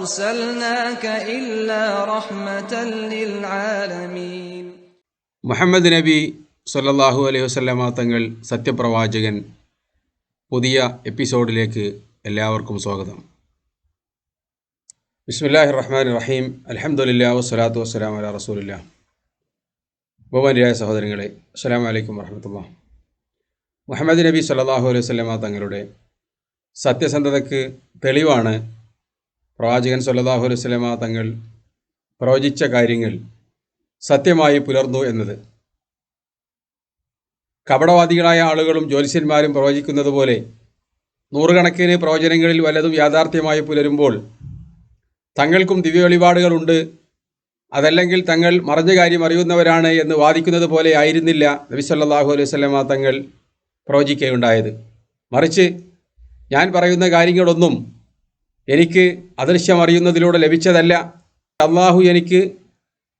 أرسلناك إلا رحمة للعالمين മുഹമ്മദ് നബി സല്ലല്ലാഹു അലൈഹി വസല്ലമ തങ്ങൾ സത്യപ്രവാചകൻ പുതിയ എപ്പിസോഡിലേക്ക് എല്ലാവർക്കും സ്വാഗതം ബിസ്മില്ലാഹി റഹ്മാൻ റഹീം അലഹമുല്ലാ വസ്സലാത്തു വസ്സലാം അല റസൂലില്ല ബഹുമാനിയായ സഹോദരങ്ങളെ അസ്സലാമു അലൈക്കും വറഹമത്തുള്ള മുഹമ്മദ് നബി സല്ലല്ലാഹു അലൈഹി വസല്ലമ തങ്ങളുടെ സത്യസന്ധതയ്ക്ക് തെളിവാണ് പ്രവാചകൻ സല്ലാഹു അലൈഹി വസല്ലമ തങ്ങൾ പ്രവചിച്ച കാര്യങ്ങൾ സത്യമായി പുലർന്നു എന്നത്. കപടവാദികളായ ആളുകളും ജ്യോത്സ്യന്മാരും പ്രവചിക്കുന്നത് പോലെ നൂറുകണക്കിന് പ്രവചനങ്ങളിൽ വല്ലതും യാഥാർത്ഥ്യമായി പുലരുമ്പോൾ തങ്ങൾക്കും ദിവ്യ വെളിപാടുകളുണ്ട് അതല്ലെങ്കിൽ തങ്ങൾ മറഞ്ഞ കാര്യം അറിയുന്നവരാണ് എന്ന് വാദിക്കുന്നത് പോലെ ആയിരുന്നില്ല നബി സല്ലല്ലാഹു അലൈഹി വസല്ലമ തങ്ങൾ പ്രവചിക്കുകയുണ്ടായത്. മറിച്ച് ഞാൻ പറയുന്ന കാര്യങ്ങളൊന്നും എനിക്ക് അദൃശ്യം അറിയുന്നതിലൂടെ ലഭിച്ചതല്ല. അള്ളാഹു എനിക്ക്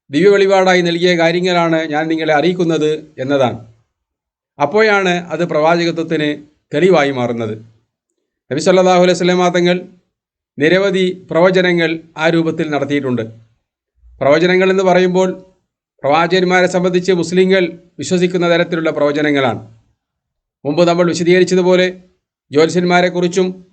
ദിവ്യ വെളിപാടായി നൽകിയ കാര്യങ്ങളാണ് ഞാൻ നിങ്ങളെ അറിയിക്കുന്നത് എന്നതാണ്. അപ്പോഴാണ് അത് പ്രവാചകത്വത്തിന് തെളിവായി മാറുന്നത്. നബി സല്ലാഹു അലൈഹി വസല്ലമ തങ്ങൾ നിരവധി പ്രവചനങ്ങൾ ആ രൂപത്തിൽ നടത്തിയിട്ടുണ്ട്. പ്രവചനങ്ങൾ എന്ന് പറയുമ്പോൾ പ്രവാചകന്മാരെ സംബന്ധിച്ച് മുസ്ലിങ്ങൾ വിശ്വസിക്കുന്ന തരത്തിലുള്ള പ്രവചനങ്ങളാണ്. മുമ്പ് നമ്മൾ വിശദീകരിച്ചതുപോലെ ജ്യോത്സ്യന്മാരെക്കുറിച്ചും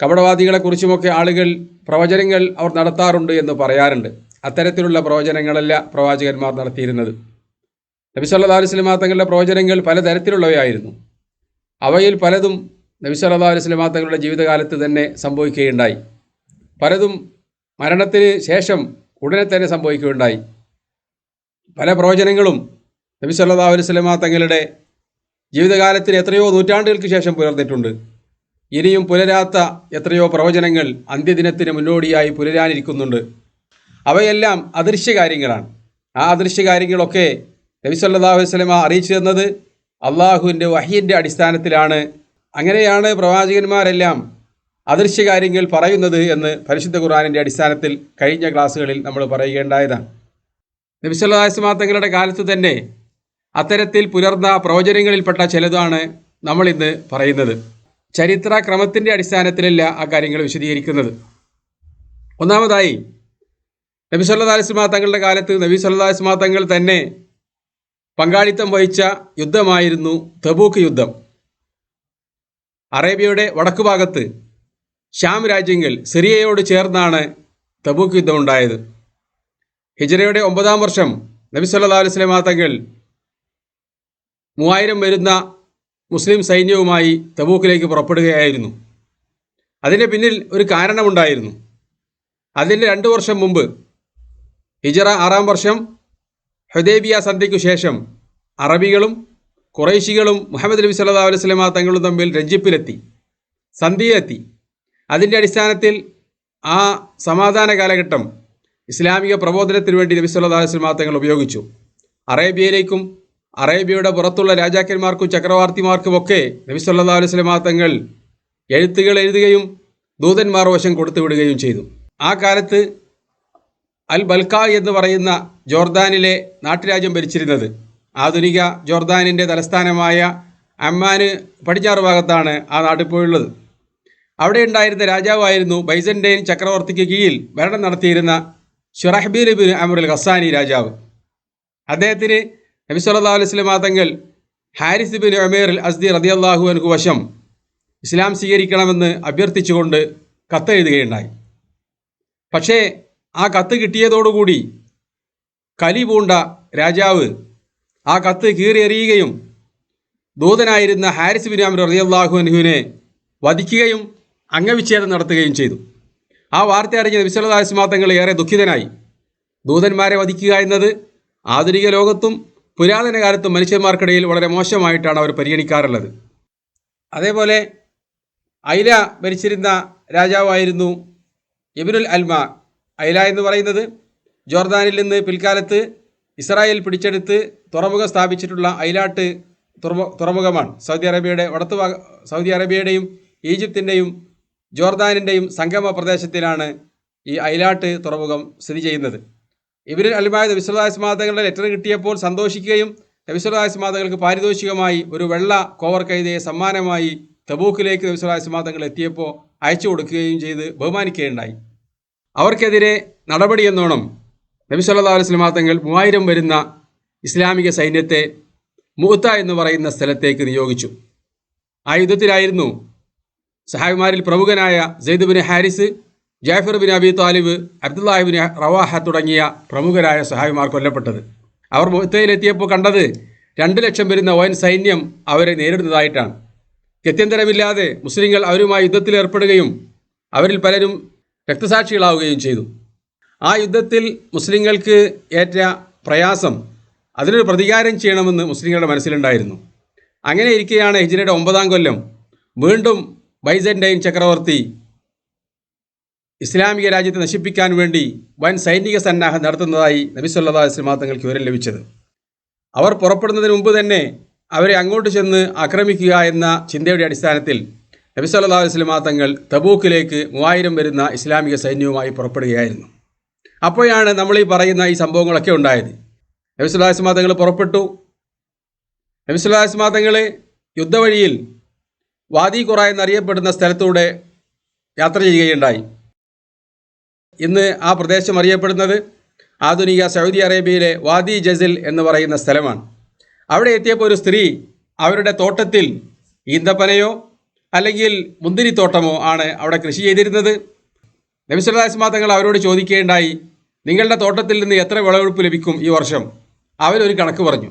കപടവാദികളെക്കുറിച്ചുമൊക്കെ ആളുകൾ പ്രവചനങ്ങൾ അവർ നടത്താറുണ്ട് എന്ന് പറയാറുണ്ട്. അത്തരത്തിലുള്ള പ്രവചനങ്ങളല്ല പ്രവാചകന്മാർ നടത്തിയിരുന്നത്. നബി അലുസ്ലിമാ തങ്ങളുടെ പ്രവചനങ്ങൾ പലതരത്തിലുള്ളവയായിരുന്നു. അവയിൽ പലതും നബി അലുസ്ലിമാ തങ്ങളുടെ ജീവിതകാലത്ത് തന്നെ സംഭവിക്കുകയുണ്ടായി. പലതും മരണത്തിന് ശേഷം ഉടനെ തന്നെ സംഭവിക്കുകയുണ്ടായി. പല പ്രവചനങ്ങളും നബി സല്ലല്ലാഹു അലൈഹി തങ്ങളുടെ ജീവിതകാലത്തിന് എത്രയോ നൂറ്റാണ്ടുകൾക്ക് ശേഷം പുലർന്നിട്ടുണ്ട്. ഇനിയും പുലരാത്ത എത്രയോ പ്രവചനങ്ങൾ അന്ത്യദിനത്തിന് മുന്നോടിയായി പുലരാനിരിക്കുന്നുണ്ട്. അവയെല്ലാം അദൃശ്യ കാര്യങ്ങളാണ് ആ അദൃശ്യ കാര്യങ്ങളൊക്കെ നബി സല്ലല്ലാഹു അലൈഹി വസല്ലമ അറിയിച്ചു തന്നത് അള്ളാഹുവിന്റെ വഹിയന്റെ അടിസ്ഥാനത്തിലാണ്. അങ്ങനെയാണ് പ്രവാചകന്മാരെല്ലാം അദൃശ്യ കാര്യങ്ങൾ പറയുന്നത് എന്ന് പരിശുദ്ധ ഖുർആാനിന്റെ അടിസ്ഥാനത്തിൽ കഴിഞ്ഞ ക്ലാസ്സുകളിൽ നമ്മൾ പറയുകയുണ്ടായതാണ്. നബി സല്ലല്ലാഹു അലൈഹി തങ്ങളുടെ കാലത്ത് തന്നെ അത്തരത്തിൽ പുലർന്ന പ്രവചനങ്ങളിൽപ്പെട്ട ചിലതാണ് നമ്മളിന്ന് പറയുന്നത്. ചരിത്ര ക്രമത്തിന്റെ അടിസ്ഥാനത്തിലല്ല ആ കാര്യങ്ങൾ വിശദീകരിക്കുന്നത്. ഒന്നാമതായി നബി സല്ലാ അലൈഹി തങ്ങളുടെ കാലത്ത് നബി സല്ലാ അലൈഹി തങ്ങൾ തന്നെ പങ്കാളിത്തം വഹിച്ച യുദ്ധമായിരുന്നു തബൂക്ക് യുദ്ധം. അറേബ്യയുടെ വടക്കു ഭാഗത്ത് ഷ്യാം രാജ്യങ്ങൾ സിറിയയോട് ചേർന്നാണ് തബൂക്ക് യുദ്ധം ഉണ്ടായത്. ഹിജറയുടെ ഒമ്പതാം വർഷം നബി സല്ലാ അലൈഹി തങ്ങൾ മൂവായിരം വരുന്ന മുസ്ലിം സൈന്യവുമായി തബൂക്കിലേക്ക് പുറപ്പെടുകയായിരുന്നു. അതിന്റെ പിന്നിൽ ഒരു കാരണമുണ്ടായിരുന്നു. അതിന്റെ രണ്ട് വർഷം മുമ്പ് ഹിജറ ആറാം വർഷം ഹുദൈബിയ സന്ധ്യയ്ക്കു ശേഷം അറബികളും കുറേശികളും മുഹമ്മദ് നബി സല്ലല്ലാഹു അലൈഹി വസല്ലമ തങ്ങളും തമ്മിൽ രഞ്ജിപ്പിലെത്തി സന്ധിയിലെത്തി അതിന്റെ അടിസ്ഥാനത്തിൽ ആ സമാധാന കാലഘട്ടം ഇസ്ലാമിക പ്രബോധനത്തിന് വേണ്ടി നബി സല്ലല്ലാഹു അലൈഹി വസല്ലമ തങ്ങൾ ഉപയോഗിച്ചു. അറേബ്യയിലേക്കും അറേബ്യയുടെ പുറത്തുള്ള രാജാക്കന്മാർക്കും ചക്രവർത്തിമാർക്കുമൊക്കെ നബി സല്ലല്ലാഹു അലൈഹി വസല്ലമ തങ്ങൾ എഴുത്തുകൾ എഴുതുകയും ദൂതന്മാർ വശം കൊടുത്തുവിടുകയും ചെയ്തു. ആ കാലത്ത് അൽ ബൽക്ക എന്ന് പറയുന്ന ജോർദാനിലെ നാട്ടുരാജ്യം ഭരിച്ചിരുന്നത്. ആധുനിക ജോർദാനിന്റെ തലസ്ഥാനമായ അമ്മാന് പടിഞ്ഞാറ് ഭാഗത്താണ് ആ നാട്ടിൽ അവിടെ ഉണ്ടായിരുന്ന രാജാവായിരുന്നു ബൈസന്റെയിൻ ചക്രവർത്തിക്ക് കീഴിൽ ഭരണം നടത്തിയിരുന്ന ഷുറഹ്ബീൽ ബിൻ അമറുൽ ഖസാനി രാജാവ്. അദ്ദേഹത്തിന് നബി സല്ലാ അലൈഹി തങ്ങൾ ഹാരിസ് ബിൻ അൽ അസ്ദി റളിയല്ലാഹു അനുഹു വശം ഇസ്ലാം സ്വീകരിക്കണമെന്ന് അഭ്യർത്ഥിച്ചുകൊണ്ട് കത്ത് എഴുതുകയുണ്ടായി പക്ഷേ ആ കത്ത് കിട്ടിയതോടുകൂടി കലി പൂണ്ട രാജാവ് ആ കത്ത് കീറിയെറിയുകയും ദൂതനായിരുന്ന ഹാരിസ് ബിൻ അമർ റളിയല്ലാഹു അൻഹുവിനെ വധിക്കുകയും അംഗവിച്ഛേദം നടത്തുകയും ചെയ്തു. ആ വാർത്ത അറിഞ്ഞ നബിസ്വല്ലാസ്മാ തങ്ങൾ ഏറെ ദുഃഖിതനായി. ദൂതന്മാരെ വധിക്കുക എന്നത് ആധുനിക ലോകത്തും പുരാതന കാലത്ത് മനുഷ്യന്മാർക്കിടയിൽ വളരെ മോശമായിട്ടാണ് അവർ പരിഗണിക്കാറുള്ളത്. അതേപോലെ ഐല ഭരിച്ചിരുന്ന രാജാവായിരുന്നു എബിനുൽ അൽമ ഐല എന്ന് പറയുന്നത് ജോർദാനിൽ നിന്ന് പിൽക്കാലത്ത് ഇസ്രായേൽ പിടിച്ചെടുത്ത് തുറമുഖം സ്ഥാപിച്ചിട്ടുള്ള ഐലാട്ട് തുറമു തുറമുഖമാണ്. സൗദി അറേബ്യയുടെ വടത്തു സൗദി അറേബ്യയുടെയും ഈജിപ്തിന്റെയും ജോർദാനിന്റെയും സംഗമ പ്രദേശത്തിലാണ് ഈ ഐലാട്ട് തുറമുഖം സ്ഥിതി ചെയ്യുന്നത്. ഇവരിൽ അൽമായ നബിസ്വലാസ്മാതകളുടെ ലെറ്റർ കിട്ടിയപ്പോൾ സന്തോഷിക്കുകയും നബിസ്വലാസ്മാതകൾക്ക് പാരിതോഷികമായി ഒരു വെള്ള കോവർ കൈതയെ സമ്മാനമായി തബൂക്കിലേക്ക് നബിസ്വലാസ്മാതകൾ എത്തിയപ്പോൾ അയച്ചു കൊടുക്കുകയും ചെയ്ത് ബഹുമാനിക്കുകയുണ്ടായി. അവർക്കെതിരെ നടപടിയെന്നോണം നബി സല്ലല്ലാഹു അലൈഹി വസല്ലം തങ്ങൾ മൂവായിരം വരുന്ന ഇസ്ലാമിക സൈന്യത്തെ മൂത്ത എന്ന് പറയുന്ന സ്ഥലത്തേക്ക് നിയോഗിച്ചു. ആ യുദ്ധത്തിലായിരുന്നു സഹായിമാരിൽ പ്രമുഖനായ Zaid Haris Jafar bin Abi Talib Abdullah ibn Rawaha തുടങ്ങിയ പ്രമുഖരായ സഹായിമാർ കൊല്ലപ്പെട്ടത്. അവർ മുത്തയിലെത്തിയപ്പോൾ കണ്ടത് രണ്ട് ലക്ഷം വരുന്ന വൻ സൈന്യം അവരെ നേരിടുന്നതായിട്ടാണ്. ഗത്യന്തരമില്ലാതെ മുസ്ലിങ്ങൾ അവരുമായി യുദ്ധത്തിൽ ഏർപ്പെടുകയും അവരിൽ പലരും രക്തസാക്ഷികളാവുകയും ചെയ്തു. ആ യുദ്ധത്തിൽ മുസ്ലിങ്ങൾക്ക് ഏറ്റ പ്രയാസം അതിനൊരു പ്രതികാരം ചെയ്യണമെന്ന് മുസ്ലിങ്ങളുടെ മനസ്സിലുണ്ടായിരുന്നു. അങ്ങനെ ഇരിക്കെയാണ് ഹിജിനയുടെ ഒമ്പതാം കൊല്ലം. വീണ്ടും ബൈസന്റൈൻ ചക്രവർത്തി ഇസ്ലാമിക രാജ്യത്തെ നശിപ്പിക്കാൻ വേണ്ടി വൻ സൈനിക സന്നാഹം നടത്തുന്നതായി നബി സല്ലല്ലാഹു അലൈഹി വസല്ലം തങ്ങൾക്ക് വിവരം ലഭിച്ചത്. അവർ പുറപ്പെടുന്നതിന് മുമ്പ് തന്നെ അവരെ അങ്ങോട്ട് ചെന്ന് ആക്രമിക്കുക എന്ന ചിന്തയുടെ അടിസ്ഥാനത്തിൽ നബി സല്ലല്ലാഹു അലൈഹി വസല്ലം തങ്ങൾ തബൂക്കിലേക്ക് മൂവായിരം വരുന്ന ഇസ്ലാമിക സൈന്യവുമായി പുറപ്പെടുകയായിരുന്നു. അപ്പോഴാണ് നമ്മൾ ഈ പറയുന്ന ഈ സംഭവങ്ങളൊക്കെ ഉണ്ടായത്. നബി സല്ലല്ലാഹു അലൈഹി വസല്ലം തങ്ങൾ പുറപ്പെട്ടു. നബി സല്ലല്ലാഹു അലൈഹി വസല്ലം തങ്ങൾ യുദ്ധവഴിയിൽ വാദി ഖുറ എന്നറിയപ്പെടുന്ന സ്ഥലത്തൂടെ യാത്ര ചെയ്യുകയുണ്ടായി. ഇന്ന് ആ പ്രദേശം അറിയപ്പെടുന്നത് ആധുനിക സൗദി അറേബ്യയിലെ വാദി ജസിൽ എന്ന് പറയുന്ന സ്ഥലമാണ്. അവിടെ എത്തിയപ്പോൾ ഒരു സ്ത്രീ അവരുടെ തോട്ടത്തിൽ ഈന്തപ്പനയോ അല്ലെങ്കിൽ മുന്തിരിത്തോട്ടമോ ആണ് അവിടെ കൃഷി ചെയ്തിരുന്നത്. നബിസ്വല്ലാസ്മാ തങ്ങൾ അവരോട് ചോദിക്കുകയുണ്ടായി നിങ്ങളുടെ തോട്ടത്തിൽ നിന്ന് എത്ര വിളവെടുപ്പ് ലഭിക്കും ഈ വർഷം? അവരൊരു കണക്ക് പറഞ്ഞു.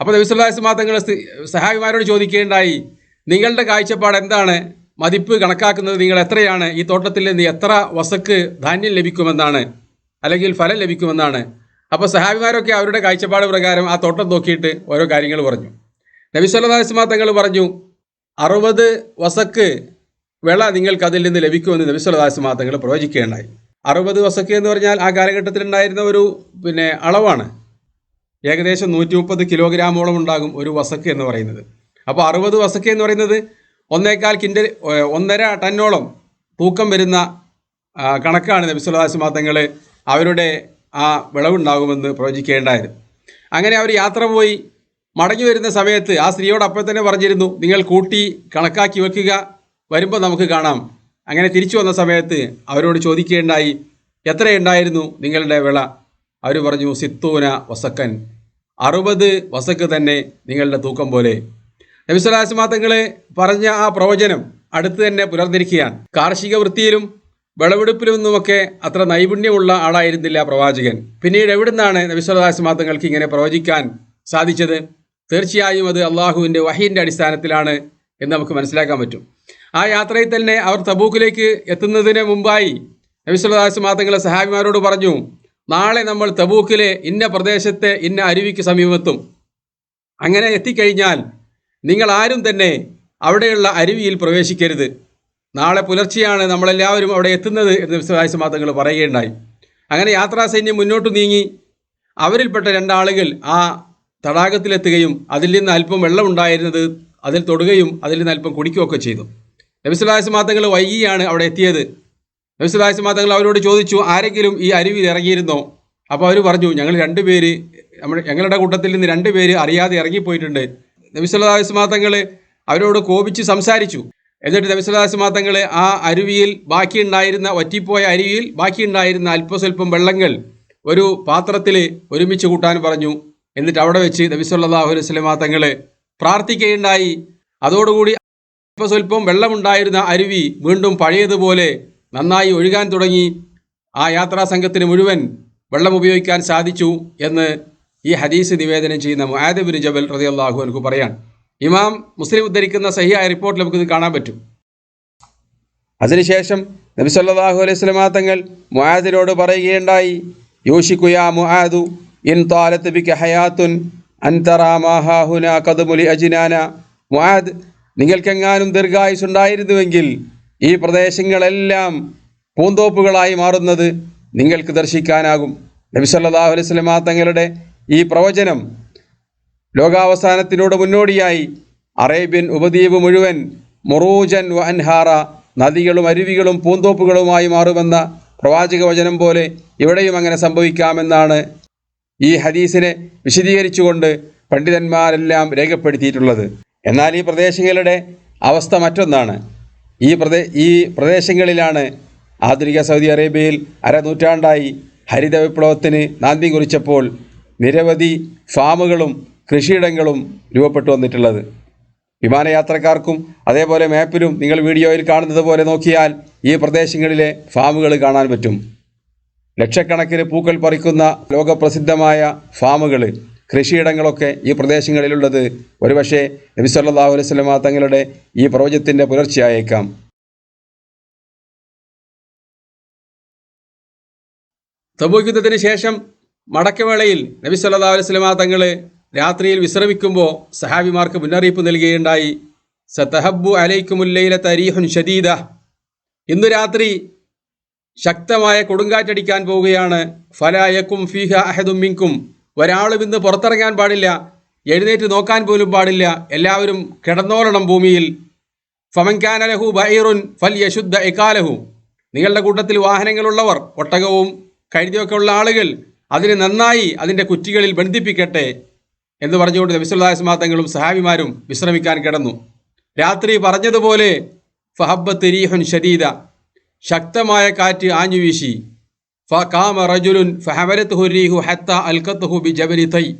അപ്പോൾ നബിസ്വല്ലാസ്മാ തങ്ങൾ സഹായിമാരോട് ചോദിക്കുകയുണ്ടായി നിങ്ങളുടെ കാഴ്ചപ്പാട് എന്താണ്? മതിപ്പ് കണക്കാക്കുന്നത് നിങ്ങൾ എത്രയാണ്? ഈ തോട്ടത്തിൽ നിന്ന് എത്ര വസക്ക് ധാന്യം ലഭിക്കുമെന്നാണ്. അല്ലെങ്കിൽ ഫലം ലഭിക്കുമെന്നാണ്. അപ്പോൾ സഹാബിമാരൊക്കെ അവരുടെ കാഴ്ചപ്പാട് പ്രകാരം ആ തോട്ടം നോക്കിയിട്ട് ഓരോ കാര്യങ്ങൾ പറഞ്ഞു. നബി സല്ലാസ്മാ തങ്ങൾ പറഞ്ഞു അറുപത് വസക്ക് വിള നിങ്ങൾക്ക് അതിൽ നിന്ന് ലഭിക്കുമെന്ന് നബി സല്ലാസ്മാ തങ്ങൾ പ്രവചിക്കുകയുണ്ടായി. അറുപത് വസക്ക് എന്ന് പറഞ്ഞാൽ ആ കാലഘട്ടത്തിൽ ഉണ്ടായിരുന്ന ഒരു പിന്നെ അളവാണ്. ഏകദേശം നൂറ്റി മുപ്പത് കിലോഗ്രാമോളം ഉണ്ടാകും ഒരു വസക്ക് എന്ന് പറയുന്നത്. അപ്പോൾ അറുപത് വസക്ക് എന്ന് പറയുന്നത് ഒന്നേകാൽ കിൻഡൽ ഒന്നര ടന്നോളം തൂക്കം വരുന്ന കണക്കാണ് നബി സുല്ലാസ് തങ്ങൾ അവരുടെ ആ വിളവുണ്ടാകുമെന്ന് പ്രവചിക്കേണ്ടായത്. അങ്ങനെ അവർ യാത്ര പോയി. മടങ്ങി വരുന്ന സമയത്ത് ആ സ്ത്രീയോട് അപ്പോൾ തന്നെ പറഞ്ഞിരുന്നു നിങ്ങൾ കൂട്ടി കണക്കാക്കി വെക്കുക വരുമ്പോൾ നമുക്ക് കാണാം. അങ്ങനെ തിരിച്ചു വന്ന സമയത്ത് അവരോട് ചോദിക്കേണ്ടായി എത്രയുണ്ടായിരുന്നു നിങ്ങളുടെ വിള? അവർ പറഞ്ഞു സിത്തൂന വസക്കൻ. അറുപത് വസക്ക് തന്നെ നിങ്ങളുടെ തൂക്കം പോലെ നബിസ്വലാസ്മാ തങ്ങൾ പറഞ്ഞ ആ പ്രവചനം അടുത്ത് തന്നെ പുലർന്നിരിക്കുകയാണ്. കാർഷിക വൃത്തിയിലും വിളവെടുപ്പിലുമൊന്നുമൊക്കെ അത്ര നൈപുണ്യമുള്ള ആളായിരുന്നില്ല പ്രവാചകൻ. പിന്നീട് എവിടുന്നാണ് നബിസ്വലാസ്മാ തങ്ങൾക്ക് ഇങ്ങനെ പ്രവചിക്കാൻ സാധിച്ചത്? തീർച്ചയായും അത് അള്ളാഹുവിന്റെ വഹീന്റെ അടിസ്ഥാനത്തിലാണ് എന്ന് നമുക്ക് മനസ്സിലാക്കാൻ പറ്റും. ആ യാത്രയിൽ തന്നെ അവർ തബൂക്കിലേക്ക് എത്തുന്നതിന് മുമ്പായി നബിസ്വലാസ് മാതങ്ങളെ സഹാബിമാരോട് പറഞ്ഞു നാളെ നമ്മൾ തബൂക്കിലെ ഇന്ന പ്രദേശത്തെ ഇന്ന അരുവിക്ക് സമീപത്തും. അങ്ങനെ എത്തിക്കഴിഞ്ഞാൽ നിങ്ങൾ ആരും തന്നെ അവിടെയുള്ള അരുവിയിൽ പ്രവേശിക്കരുത്. നാളെ പുലർച്ചെയാണ് നമ്മളെല്ലാവരും അവിടെ എത്തുന്നത് എന്ന് വിശ്വാസ മാതങ്ങൾ പറയുകയുണ്ടായി. അങ്ങനെ യാത്രാസൈന്യം മുന്നോട്ട് നീങ്ങി. അവരിൽപ്പെട്ട രണ്ടാളുകൾ ആ തടാകത്തിലെത്തുകയും അതിൽ നിന്ന് അല്പം വെള്ളം ഉണ്ടായിരുന്നത് അതിൽ തൊടുകയും അതിൽ നിന്ന് അല്പം കുടിക്കുകയൊക്കെ ചെയ്തു. നബിസ്വലാസ് മാതങ്ങൾ വൈകിയാണ് അവിടെ എത്തിയത്. നബിസ്വലാസ് മാതങ്ങൾ അവരോട് ചോദിച്ചു ആരെങ്കിലും ഈ അരുവിയിൽ ഇറങ്ങിയിരുന്നോ? അപ്പോൾ അവർ പറഞ്ഞു ഞങ്ങൾ രണ്ടുപേര് നമ്മുടെ ഞങ്ങളുടെ കൂട്ടത്തിൽ നിന്ന് രണ്ടുപേര് അറിയാതെ ഇറങ്ങിപ്പോയിട്ടുണ്ട്. നബിസ്വല്ലാസ് മാതങ്ങൾ അവരോട് കോപിച്ച് സംസാരിച്ചു. എന്നിട്ട് നബിസ്വല്ലാസ് മാതങ്ങൾ ആ അരുവിയിൽ ബാക്കിയുണ്ടായിരുന്ന വറ്റിപ്പോയ അരുവിയിൽ ബാക്കിയുണ്ടായിരുന്ന അല്പസ്വല്പം വെള്ളങ്ങൾ ഒരു പാത്രത്തിൽ ഒരുമിച്ച് കൂട്ടാൻ പറഞ്ഞു. എന്നിട്ട് അവിടെ വെച്ച് നബിസ്വല്ലാഹുലി സ്വലമാ തങ്ങൾ പ്രാർത്ഥിക്കുകയുണ്ടായി. അതോടുകൂടി അല്പസ്വല്പം വെള്ളമുണ്ടായിരുന്ന അരുവി വീണ്ടും പഴയതുപോലെ നന്നായി ഒഴുകാൻ തുടങ്ങി. ആ യാത്രാ സംഘത്തിന് മുഴുവൻ വെള്ളം ഉപയോഗിക്കാൻ സാധിച്ചു എന്ന് ഈ ഹദീസ് നിവേദനം ചെയ്യുന്ന മുഹാദബിൻ ജബൽ റതി അള്ളാഹു എനിക്ക് പറയാൻ ഇമാം മുസ്ലിം ഉദ്ധരിക്കുന്ന സഹിയായ റിപ്പോർട്ട് നമുക്കിത് കാണാൻ പറ്റും. അതിനുശേഷം നബി സല്ലാഹു അലൈഹി വസല്ലമ തങ്ങൾ മുആദിനോട് പറയുകയുണ്ടായി യോഷിക്കുയാ മുഹാദു ഇൻ താലത്ത് ബിക്ക് ഹയാത്തുൻ അൻതറാമാഹാഹുന കതുമുലി അജിനാന. മുഹാദ് നിങ്ങൾക്കെങ്ങാനും ദീർഘായുസ് ഉണ്ടായിരുന്നുവെങ്കിൽ ഈ പ്രദേശങ്ങളെല്ലാം പൂന്തോപ്പുകളായി മാറുന്നത് നിങ്ങൾക്ക് ദർശിക്കാനാകും. നബി സല്ലല്ലാഹു അലൈഹി വസല്ലമ തങ്ങളുടെ ഈ പ്രവചനം ലോകാവസാനത്തിനോട് മുന്നോടിയായി അറേബ്യൻ ഉപദ്വീപ് മുഴുവൻ മൊറൂജൻ വ അൻഹാറ നദികളും അരുവികളും പൂന്തോപ്പുകളുമായി മാറുമെന്ന പ്രവാചക വചനം പോലെ ഇവിടെയും അങ്ങനെ സംഭവിക്കാമെന്നാണ് ഈ ഹദീസിനെ വിശദീകരിച്ചുകൊണ്ട് പണ്ഡിതന്മാരെല്ലാം രേഖപ്പെടുത്തിയിട്ടുള്ളത്. എന്നാൽ ഈ പ്രദേശങ്ങളുടെ അവസ്ഥ മറ്റൊന്നാണ്. ഈ പ്രദേ ഈ പ്രദേശങ്ങളിലാണ് ആധുനിക സൗദി അറേബ്യയിൽ അരനൂറ്റാണ്ടായി ഹരിത വിപ്ലവത്തിന് നാന്ദി കുറിച്ചപ്പോൾ നിരവധി ഫാമുകളും കൃഷിയിടങ്ങളും രൂപപ്പെട്ടു വന്നിട്ടുള്ളത്. വിമാനയാത്രക്കാർക്കും അതേപോലെ മാപ്പിലും നിങ്ങൾ വീഡിയോയിൽ കാണുന്നത് പോലെ നോക്കിയാൽ ഈ പ്രദേശങ്ങളിലെ ഫാമുകൾ കാണാൻ പറ്റും. ലക്ഷക്കണക്കിന് പൂക്കൾ പറിക്കുന്ന ലോകപ്രസിദ്ധമായ ഫാമുകൾ കൃഷിയിടങ്ങളൊക്കെ ഈ പ്രദേശങ്ങളിലുള്ളത്. ഒരുപക്ഷെ നബി സല്ലല്ലാഹു അലൈഹി തങ്ങളുടെ ഈ പ്രവചത്തിന്റെ പുലർച്ചയായേക്കാം സംഭവിക്കുന്നതിന് ശേഷം മടക്കവേളയിൽ നബി സല്ലാ അലൈഹി വസല്ലമ തങ്ങൾ രാത്രിയിൽ വിശ്രമിക്കുമ്പോൾ സഹാബിമാർക്ക് മുന്നറിയിപ്പ് നൽകുകയുണ്ടായി. സതഹബു അലൈക്കുമുല്ലയിലെ തരീഹുൻ ഷദീദ ഇന്ന് രാത്രി ശക്തമായ കൊടുങ്കാറ്റടിക്കാൻ പോവുകയാണ്. ഫലായക്കും ഫീഹ അഹദും മിങ്കും. ഒരാളും ഇന്ന് പുറത്തിറങ്ങാൻ പാടില്ല. എഴുന്നേറ്റ് നോക്കാൻ പോലും പാടില്ല. എല്ലാവരും കിടന്നോളണം ഭൂമിയിൽ. ഫമൻകാനലഹു ബൈറുൻ ഫൽ യശുദ്ധ എക്കാലഹു നിങ്ങളുടെ കൂട്ടത്തിൽ വാഹനങ്ങളുള്ളവർ ഒട്ടകവും കഴുതിയൊക്കെ ഉള്ള ആളുകൾ അതിന് നന്നായി അതിന്റെ കുറ്റികളിൽ ബന്ധിപ്പിക്കട്ടെ എന്ന് പറഞ്ഞുകൊണ്ട് നബിസുല്ലാസ്മാത്തങ്ങളും സഹാബിമാരും വിശ്രമിക്കാൻ കിടന്നു. രാത്രി പറഞ്ഞതുപോലെ ഫഹബത്ത് റീഹുൻ ഷദീദ ശക്തമായ കാറ്റ് ആഞ്ഞു വീശി. ഫകാമ റജുലുൻ ഫഹവലത്ത് ഹുരീഹു ഹത്ത അൽക്കത്ത് ബി ജബലി തൈ.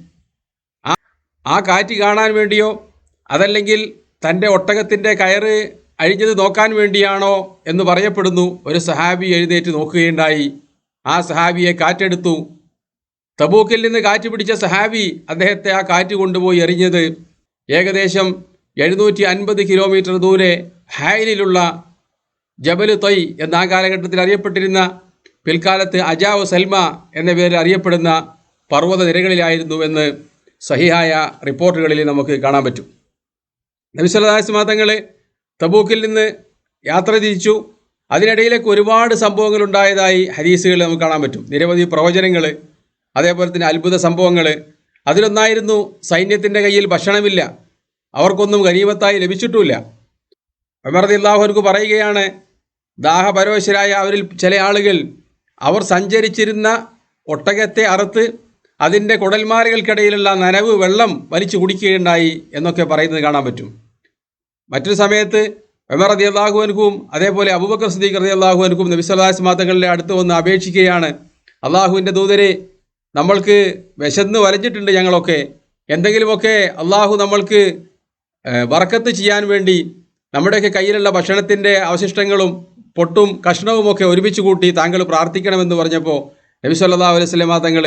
ആ കാറ്റ് കാണാൻ വേണ്ടിയോ അതല്ലെങ്കിൽ തന്റെ ഒട്ടകത്തിന്റെ കയറ് അഴിഞ്ഞത് നോക്കാൻ വേണ്ടിയാണോ എന്ന് പറയപ്പെടുന്നു. ഒരു സഹാബി എഴുന്നേറ്റ് നോക്കുകയുണ്ടായി. ആ സഹാബിയെ കാറ്റെടുത്തു. തബൂക്കിൽ നിന്ന് കാറ്റ് പിടിച്ച സഹാബി അദ്ദേഹത്തെ ആ കാറ്റ് കൊണ്ടുപോയി എറിഞ്ഞത് ഏകദേശം എഴുന്നൂറ്റി അൻപത് കിലോമീറ്റർ ദൂരെ ഹായിലുള്ള ജബൽ തൊയ് എന്ന ആ കാലഘട്ടത്തിൽ അറിയപ്പെട്ടിരുന്ന പിൽക്കാലത്ത് അജാവ് സൽമ എന്ന പേരിൽ അറിയപ്പെടുന്ന പർവത നിരകളിലായിരുന്നു എന്ന് സഹിഹായ റിപ്പോർട്ടുകളിൽ നമുക്ക് കാണാൻ പറ്റും. നബിസ്വല്ലാസ് മാതങ്ങൾ തബൂക്കിൽ നിന്ന് യാത്ര തിരിച്ചു. അതിനിടയിലേക്ക് ഒരുപാട് സംഭവങ്ങൾ ഉണ്ടായതായി ഹരീസുകൾ നമുക്ക് കാണാൻ പറ്റും. നിരവധി പ്രവചനങ്ങൾ അതേപോലെ തന്നെ അത്ഭുത സംഭവങ്ങൾ അതിലൊന്നായിരുന്നു സൈന്യത്തിന്റെ കയ്യിൽ ഭക്ഷണമില്ല. അവർക്കൊന്നും ഗരീബത്തായി ലഭിച്ചിട്ടുമില്ല. അമർദില്ലാഹുർക്ക് പറയുകയാണ് ദാഹപരോശരായ അവരിൽ ചില ആളുകൾ അവർ സഞ്ചരിച്ചിരുന്ന ഒട്ടകത്തെ അറുത്ത് അതിന്റെ കുടൽമാരുകൾക്കിടയിലുള്ള നനവ് വെള്ളം വലിച്ചു കുടിക്കുകയുണ്ടായി എന്നൊക്കെ പറയുന്നത് കാണാൻ പറ്റും. മറ്റൊരു സമയത്ത് ഉമർ റതി അള്ളാഹുവനുക്കും അതേപോലെ അബൂബക്കർ സദീഖ് റതി അള്ളാഹുവനുക്കും നബിസ്വല്ലാസ് മാതങ്ങളുടെ അടുത്ത് വന്ന് അപേക്ഷിക്കുകയാണ്. അള്ളാഹുവിന്റെ ദൂതരെ നമ്മൾക്ക് വിശന്ന് വലഞ്ഞിട്ടുണ്ട് ഞങ്ങളൊക്കെ. എന്തെങ്കിലുമൊക്കെ അള്ളാഹു നമ്മൾക്ക് വറക്കത്ത് ചെയ്യാൻ വേണ്ടി നമ്മുടെയൊക്കെ കയ്യിലുള്ള ഭക്ഷണത്തിന്റെ അവശിഷ്ടങ്ങളും പൊട്ടും കഷ്ണവുമൊക്കെ ഒരുമിച്ച് കൂട്ടി താങ്കൾ പ്രാർത്ഥിക്കണമെന്ന് പറഞ്ഞപ്പോൾ നബി സല്ലല്ലാഹു അലൈഹി വസല്ലമ തങ്ങൾ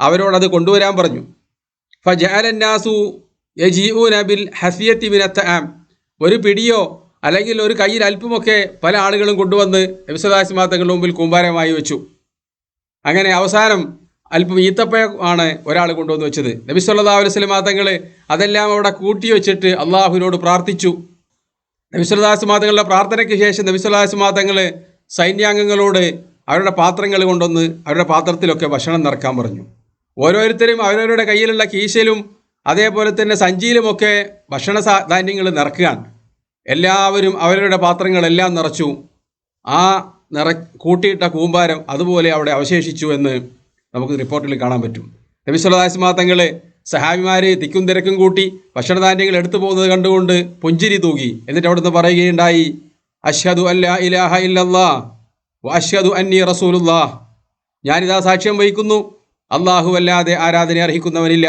അവരോടത് കൊണ്ടുവരാൻ പറഞ്ഞു. ഫാസു നബിൽ ബിൽ ഹസിയത്തി മിനത്തആം ഒരു പിടിയോ അല്ലെങ്കിൽ ഒരു കയ്യിൽ അല്പമൊക്കെ പല ആളുകളും കൊണ്ടുവന്ന് നബിസ്വലാസ്മാ തങ്ങളുടെ മുമ്പിൽ കൂമ്പാരമായി വെച്ചു. അങ്ങനെ അവസാനം അല്പം ഈത്തപ്പഴം ആണ് ഒരാൾ കൊണ്ടുവന്ന് വെച്ചത്. നബി സല്ലാ അലൈഹി മാതങ്ങൾ തങ്ങൾ അതെല്ലാം അവിടെ കൂട്ടി വെച്ചിട്ട് അള്ളാഹുവിനോട് പ്രാർത്ഥിച്ചു. നബി സല്ലല്ലാഹു മാതങ്ങളുടെ പ്രാർത്ഥനയ്ക്ക് ശേഷം നബി സല്ലല്ലാഹു മാതങ്ങൾ സൈന്യാംഗങ്ങളോട് അവരുടെ പാത്രങ്ങൾ കൊണ്ടുവന്ന് അവരുടെ പാത്രത്തിലൊക്കെ ഭക്ഷണം നിറക്കാൻ പറഞ്ഞു. ഓരോരുത്തരും അവരവരുടെ കയ്യിലുള്ള കീശയിലും അതേപോലെ തന്നെ സഞ്ചിയിലുമൊക്കെ ഭക്ഷണ ധാന്യങ്ങൾ നിറക്കുകയാണ് എല്ലാവരും അവരവരുടെ പാത്രങ്ങളെല്ലാം നിറച്ചു. ആ നിറ കൂട്ടിയിട്ട കൂമ്പാരം അതുപോലെ അവിടെ അവശേഷിച്ചു എന്ന് നമുക്ക് റിപ്പോർട്ടിൽ കാണാൻ പറ്റും. നബി തങ്ങളെ സഹാബിമാര് തിക്കും തിരക്കും കൂട്ടി ഭക്ഷണധാന്യങ്ങൾ എടുത്തു പോകുന്നത് കണ്ടുകൊണ്ട് പുഞ്ചിരി തൂകി. എന്നിട്ട് അവിടുന്ന് പറയുകയുണ്ടായി അഷ്ഹദു അല്ലാ ഇലാഹ ഇല്ലല്ലാ അഷ്ഹദു അന്നി റസൂലുല്ലാ ഞാനിതാ സാക്ഷ്യം വഹിക്കുന്നു. അള്ളാഹു അല്ലാതെ ആരാധന അർഹിക്കുന്നവനില്ല.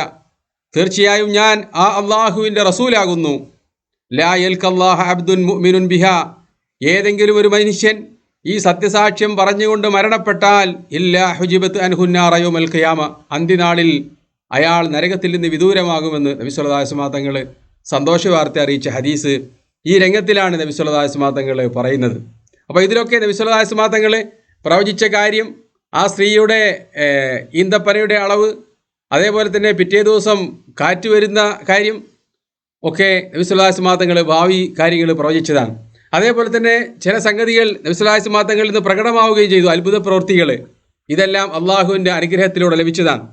തീർച്ചയായും ഞാൻ ആ അള്ളാഹുവിന്റെ റസൂലാകുന്നു. ലാ എൽക്കല്ലാഹ അബ്ദുൻ മുഅ്മിനുൻ ബിഹ. ഏതെങ്കിലും ഒരു മനുഷ്യൻ ഈ സത്യസാക്ഷ്യം പറഞ്ഞുകൊണ്ട് മരണപ്പെട്ടാൽ ഇല്ലാ ഹുജിബത്ത് അൻഹുന്നാറയോ ഖിയാമ. അന്തിനാളിൽ അയാൾ നരകത്തിൽ നിന്ന് വിദൂരമാകുമെന്ന് നബി സുല്ലാസ്മാ തങ്ങൾ സന്തോഷ വാർത്ത അറിയിച്ച ഹദീസ് ഈ രംഗത്തിലാണ് നബി സുല്ലാസ്മാ തങ്ങൾ പറയുന്നത്. അപ്പോൾ ഇതിലൊക്കെ നബി സുല്ലാസ്മാ തങ്ങൾ പ്രവചിച്ച കാര്യം ആ സ്ത്രീയുടെ ഈന്തപ്പനയുടെ അളവ് അതേപോലെ തന്നെ പിറ്റേ ദിവസം കാറ്റ് വരുന്ന കാര്യം ഒക്കെ നബിസ്വല്ലാസ് മാതങ്ങൾ ഭാവി കാര്യങ്ങൾ പ്രവചിച്ചതാണ്. അതേപോലെ തന്നെ ചില സംഗതികൾ നബിസ്വലാഹിസ് മാതങ്ങളിൽ നിന്ന് പ്രകടമാവുകയും ചെയ്തു. അത്ഭുത പ്രവൃത്തികൾ ഇതെല്ലാം അള്ളാഹുവിന്റെ അനുഗ്രഹത്തിലൂടെ ലഭിച്ചതാണ്.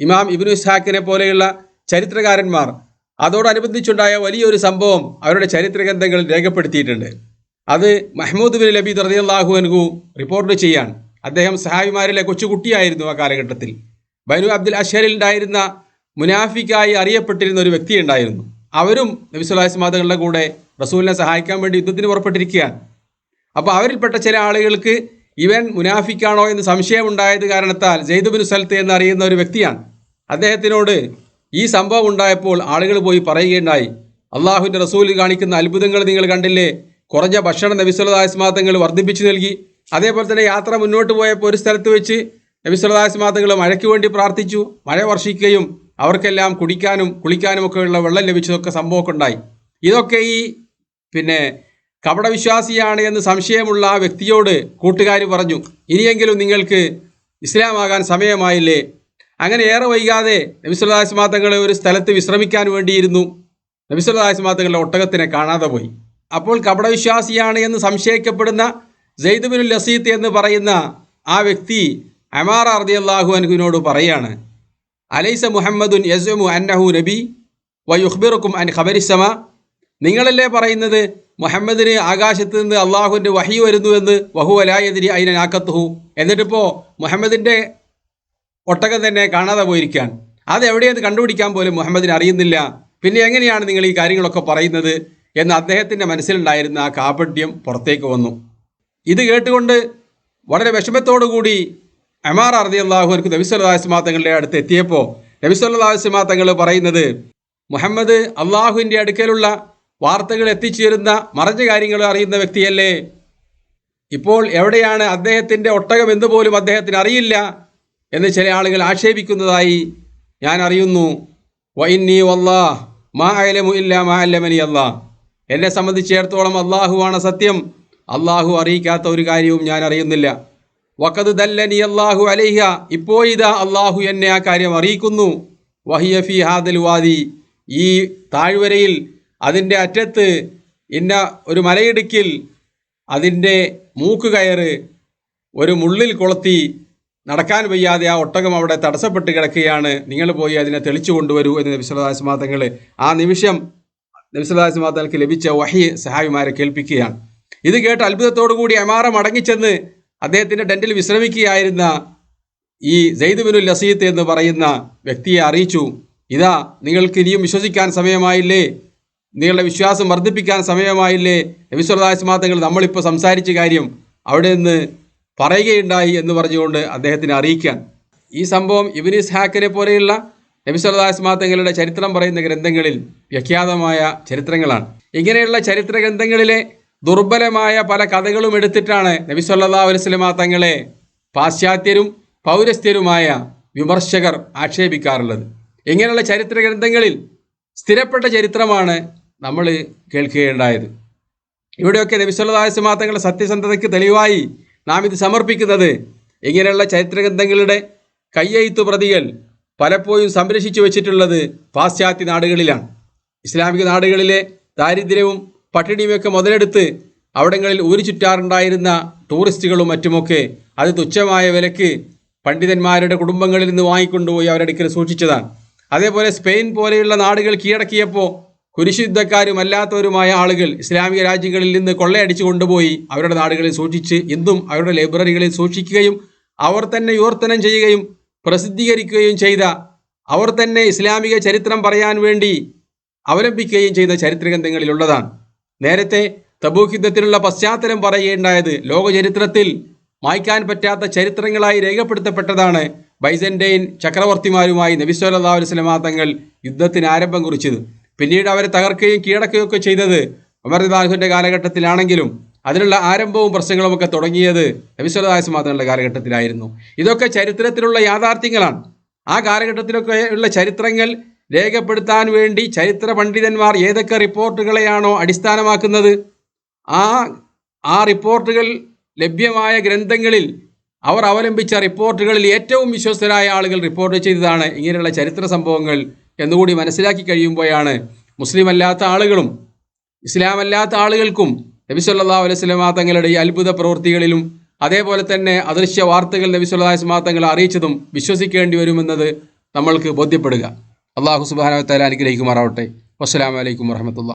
ഇമാം ഇബ്നു ഇസ്ഹാക്കിനെ പോലെയുള്ള ചരിത്രകാരന്മാർ അതോടനുബന്ധിച്ചുണ്ടായ വലിയൊരു സംഭവം അവരുടെ ചരിത്ര ഗ്രന്ഥങ്ങളിൽ രേഖപ്പെടുത്തിയിട്ടുണ്ട്. അത് മഹ്മൂദ് ബിൻ ലബീദ് റളിയല്ലാഹു അൻഹു റിപ്പോർട്ട് ചെയ്യാൻ അദ്ദേഹം സഹാബിമാരിലെ കൊച്ചുകുട്ടിയായിരുന്നു ആ കാലഘട്ടത്തിൽ. ബനു അബ്ദുൽ അഷറിൽ ഉണ്ടായിരുന്ന മുനാഫിക്കായി അറിയപ്പെട്ടിരുന്ന ഒരു വ്യക്തി ഉണ്ടായിരുന്നു അവരും നബിസ്വലാഹിസ് മാതകളുടെ കൂടെ റസൂലിനെ സഹായിക്കാൻ വേണ്ടി യുദ്ധത്തിന് പുറപ്പെട്ടിരിക്കുകയാണ് അപ്പോൾ അവരിൽപ്പെട്ട ചില ആളുകൾക്ക് ഇവൻ മുനാഫിക്കാണോ എന്ന് സംശയം ഉണ്ടായത് കാരണത്താൽ ജെയ്ദുബിൻ സൽത്ത് എന്നറിയുന്ന ഒരു വ്യക്തിയാണ്. അദ്ദേഹത്തിനോട് ഈ സംഭവം ഉണ്ടായപ്പോൾ ആളുകൾ പോയി പറയുകയുണ്ടായി. അള്ളാഹുവിന്റെ റസൂൽ കാണിക്കുന്ന അത്ഭുതങ്ങൾ നിങ്ങൾ കണ്ടില്ലേ? കുറഞ്ഞ ഭക്ഷണ നബിസ്വലാസ്മാതങ്ങൾ വർദ്ധിപ്പിച്ചു നൽകി. അതേപോലെ തന്നെ യാത്ര മുന്നോട്ട് പോയപ്പോൾ ഒരു സ്ഥലത്ത് വെച്ച് നബിസ്വലാസ്മാതങ്ങൾ മഴയ്ക്ക് വേണ്ടി പ്രാർത്ഥിച്ചു. മഴ വർഷിക്കുകയും അവർക്കെല്ലാം കുടിക്കാനും കുളിക്കാനും ഒക്കെയുള്ള വെള്ളം ലഭിച്ചതൊക്കെ സംഭവമൊക്കെ ഉണ്ടായി. ഇതൊക്കെ ഈ പിന്നെ കപടവിശ്വാസിയാണ് എന്ന് സംശയമുള്ള ആ വ്യക്തിയോട് കൂട്ടുകാർ പറഞ്ഞു ഇനിയെങ്കിലും നിങ്ങൾക്ക് ഇസ്ലാമാകാൻ സമയമായില്ലേ? അങ്ങനെ ഏറെ വൈകാതെ നബിസ്വല്ലാസ് മാത്തങ്ങളെ ഒരു സ്ഥലത്ത് വിശ്രമിക്കാൻ വേണ്ടിയിരുന്നു. നബിസ്വല്ലാസ് തങ്ങളുടെ ഒട്ടകത്തിനെ കാണാതെ പോയി. അപ്പോൾ കപടവിശ്വാസിയാണ് എന്ന് സംശയിക്കപ്പെടുന്ന ജെയ്ദുബിനുൽ ലസീത്ത് എന്ന് പറയുന്ന ആ വ്യക്തി അമാർ അർദി അള്ളാഹു അൻഹുവിനോട് പറയാണ് അലൈസ മുഹമ്മദുൻ യസ്മു അന്നഹു നബി വയുഹ്ബിറുക്കും അൻ ഖബരിസമ നിങ്ങളല്ലേ പറയുന്നത്? മുഹമ്മദിന് ആകാശത്ത് നിന്ന് അള്ളാഹുവിന്റെ വഹി വരുന്നുവെന്ന് വഹു അലായതിരി അതിനെ നാക്കത്തുഹു. എന്നിട്ടിപ്പോൾ മുഹമ്മദിന്റെ ഒട്ടകം തന്നെ കാണാതെ പോയിരിക്കാൻ അത് എവിടെയെന്ന് കണ്ടുപിടിക്കാൻ പോലും മുഹമ്മദിന് അറിയുന്നില്ല. പിന്നെ എങ്ങനെയാണ് നിങ്ങൾ ഈ കാര്യങ്ങളൊക്കെ പറയുന്നത് എന്ന് അദ്ദേഹത്തിന്റെ മനസ്സിലുണ്ടായിരുന്ന ആ കാപട്യം പുറത്തേക്ക് വന്നു. ഇത് കേട്ടുകൊണ്ട് വളരെ വിഷമത്തോടുകൂടി അമാർ അർദി അള്ളാഹുർക്ക് നബിസ്വല്ലാസ്മാ തങ്ങളുടെ അടുത്ത് എത്തിയപ്പോൾ നബിസ്വല്ലാസ്മാ തങ്ങൾ പറയുന്നത് മുഹമ്മദ് അള്ളാഹുവിന്റെ അടുക്കലുള്ള വാർത്തകൾ എത്തിച്ചേരുന്ന മറഞ്ഞ കാര്യങ്ങൾ അറിയുന്ന വ്യക്തിയല്ലേ? ഇപ്പോൾ എവിടെയാണ് അദ്ദേഹത്തിന്റെ ഒട്ടകം എന്ന് പോലും അദ്ദേഹത്തിന് അറിയില്ല എന്ന് ചില ആളുകൾ ആക്ഷേപിക്കുന്നതായി ഞാൻ അറിയുന്നു. വൈന്നി വല്ലാ മാ അയലമു ഇല്ല മാ അല്ലമനി അല്ലാ എന്നെ സംബന്ധിച്ചിടത്തോളം അള്ളാഹുവാണ് സത്യം. അള്ളാഹു അറിയിക്കാത്ത ഒരു കാര്യവും ഞാൻ അറിയുന്നില്ല. വക്കത് ദല്ലനി അള്ളാഹു അലൈഹ ഇപ്പോ ഇതാ അള്ളാഹു എന്നെ ആ കാര്യം അറിയിക്കുന്നു. വഹിയ ഫി ഹാദൽ വാദി ഈ താഴ്വരയിൽ അതിന്റെ അറ്റത്ത് ഇന്ന ഒരു മലയിടുക്കിൽ അതിന്റെ മൂക്ക് കയറ് ഒരു മുള്ളിൽ കൊളുത്തി നടക്കാൻ വയ്യാതെ ആ ഒട്ടകം അവിടെ തടസ്സപ്പെട്ട് കിടക്കുകയാണ്. നിങ്ങൾ പോയി അതിനെ തെളിച്ചു കൊണ്ടുവരൂ എന്ന് നബിസ്വലാസ്മാതങ്ങൾ ആ നിമിഷം നബിസ്വലാസ്മാതങ്ങൾക്ക് ലഭിച്ച വഹി സഹായിമാരെ കേൾപ്പിക്കുകയാണ്. ഇത് കേട്ട് അത്ഭുതത്തോടു കൂടി അമാറ മടങ്ങിച്ചെന്ന് അദ്ദേഹത്തിന്റെ ടെന്റിൽ വിശ്രമിക്കുകയായിരുന്ന ഈ സെയ്ദ് ബിനുൽ ലസീത്ത് എന്ന് പറയുന്ന വ്യക്തിയെ അറിയിച്ചു. ഇതാ നിങ്ങൾക്ക് ഇനിയും വിശ്വസിക്കാൻ സമയമായില്ലേ? നിങ്ങളുടെ വിശ്വാസം വർദ്ധിപ്പിക്കാൻ സമയമായില്ലേ? നബിസ്വലാസ്മാതങ്ങൾ നമ്മളിപ്പോൾ സംസാരിച്ച കാര്യം അവിടെ നിന്ന് പറയുകയുണ്ടായി എന്ന് പറഞ്ഞുകൊണ്ട് അദ്ദേഹത്തിനെ അറിയിക്കാൻ. ഈ സംഭവം ഇബിനിസ് ഹാക്കിനെ പോലെയുള്ള നബിസ്വലാസ്മാതങ്ങളുടെ ചരിത്രം പറയുന്ന ഗ്രന്ഥങ്ങളിൽ വ്യഖ്യാതമായ ചരിത്രങ്ങളാണ്. ഇങ്ങനെയുള്ള ചരിത്ര ഗ്രന്ഥങ്ങളിലെ ദുർബലമായ പല കഥകളും എടുത്തിട്ടാണ് നബി സല്ലാ അലൈസ്ലമാ തങ്ങളെ പാശ്ചാത്യരും പൗരസ്ത്യരുമായ വിമർശകർ ആക്ഷേപിക്കാറുള്ളത്. ഇങ്ങനെയുള്ള ചരിത്ര ഗ്രന്ഥങ്ങളിൽ സ്ഥിരപ്പെട്ട ചരിത്രമാണ് നമ്മൾ കേൾക്കുകയുണ്ടായത്. ഇവിടെയൊക്കെ നബി സല്ലാ അലൈസ്ലമാ തങ്ങളുടെ സത്യസന്ധതയ്ക്ക് തെളിവായി നാം ഇത് സമർപ്പിക്കുന്നത്. ഇങ്ങനെയുള്ള ചരിത്ര ഗ്രന്ഥങ്ങളുടെ കയ്യെഴുത്തു പ്രതികൾ പലപ്പോഴും സംരക്ഷിച്ചു വച്ചിട്ടുള്ളത് പാശ്ചാത്യ നാടുകളിലാണ്. ഇസ്ലാമിക നാടുകളിലെ ദാരിദ്ര്യവും പട്ടിണിയുമൊക്കെ മുതലെടുത്ത് അവിടങ്ങളിൽ ഊരി ചുറ്റാറുണ്ടായിരുന്ന ടൂറിസ്റ്റുകളും മറ്റുമൊക്കെ അത് തുച്ഛമായ വിലക്ക് പണ്ഡിതന്മാരുടെ കുടുംബങ്ങളിൽ നിന്ന് വാങ്ങിക്കൊണ്ടുപോയി അവരുടെ അടുക്കൽ സൂക്ഷിച്ചതാണ്. അതേപോലെ സ്പെയിൻ പോലെയുള്ള നാടുകൾ കീഴടക്കിയപ്പോൾ കുരിശുദ്ധക്കാരും അല്ലാത്തവരുമായ ആളുകൾ ഇസ്ലാമിക രാജ്യങ്ങളിൽ നിന്ന് കൊള്ളയടിച്ചു കൊണ്ടുപോയി അവരുടെ നാടുകളിൽ സൂക്ഷിച്ച് ഇന്നും അവരുടെ ലൈബ്രറികളിൽ സൂക്ഷിക്കുകയും അവർ തന്നെ വിവർത്തനം ചെയ്യുകയും പ്രസിദ്ധീകരിക്കുകയും ചെയ്ത അവർ തന്നെ ഇസ്ലാമിക ചരിത്രം പറയാൻ വേണ്ടി അവലംബിക്കുകയും ചെയ്ത ചരിത്ര ഗ്രന്ഥങ്ങളിലുള്ളതാണ് നേരത്തെ തബൂക്ക് യുദ്ധത്തിനുള്ള പശ്ചാത്തലം പറയുകയുണ്ടായത് ലോക ചരിത്രത്തിൽ മായ്ക്കാൻ പറ്റാത്ത ചരിത്രങ്ങളായി രേഖപ്പെടുത്തപ്പെട്ടതാണ് ബൈസന്റൈൻ ചക്രവർത്തിമാരുമായി നബിസ്വല്ലാ വസ്ലമാ തങ്ങൾ യുദ്ധത്തിന് ആരംഭം കുറിച്ചത്. പിന്നീട് അവരെ തകർക്കുകയും കീഴടക്കുകയും ഒക്കെ ചെയ്തത് ഉമർ ദാഹുവിന്റെ കാലഘട്ടത്തിലാണെങ്കിലും അതിനുള്ള ആരംഭവും പ്രശ്നങ്ങളും ഒക്കെ തുടങ്ങിയത് നബിസ്വല്ലാസ്മാ തങ്ങളുടെ കാലഘട്ടത്തിലായിരുന്നു. ഇതൊക്കെ ചരിത്രത്തിലുള്ള യാഥാർത്ഥ്യങ്ങളാണ്. ആ കാലഘട്ടത്തിലൊക്കെ ഉള്ള ചരിത്രങ്ങൾ രേഖപ്പെടുത്താൻ വേണ്ടി ചരിത്ര പണ്ഡിതന്മാർ ഏതൊക്കെ റിപ്പോർട്ടുകളെയാണോ അടിസ്ഥാനമാക്കുന്നത്? ആ ആ റിപ്പോർട്ടുകൾ ലഭ്യമായ ഗ്രന്ഥങ്ങളിൽ അവർ അവലംബിച്ച റിപ്പോർട്ടുകളിൽ ഏറ്റവും വിശ്വസ്തരായ ആളുകൾ റിപ്പോർട്ട് ചെയ്തതാണ് ഇങ്ങനെയുള്ള ചരിത്ര സംഭവങ്ങൾ എന്നുകൂടി മനസ്സിലാക്കി കഴിയുമ്പോഴാണ് മുസ്ലിം അല്ലാത്ത ആളുകളും ഇസ്ലാം അല്ലാത്ത ആളുകൾക്കും നബി സല്ലാ അലൈവലാ തങ്ങളുടെ ഈ അത്ഭുത പ്രവൃത്തികളിലും അതേപോലെ തന്നെ അദൃശ്യ വാർത്തകൾ നബി സല്ലാ വസ്ലാ തങ്ങൾ അറിയിച്ചതും വിശ്വസിക്കേണ്ടി വരുമെന്നത് നമ്മൾക്ക് ബോധ്യപ്പെടുക. അള്ളാഹു സുബാന തല അനുഗ്രഹിക്കുമാറാവട്ടെ. വസ്സലാമലൈക്കും വർഹമത്തുള്ള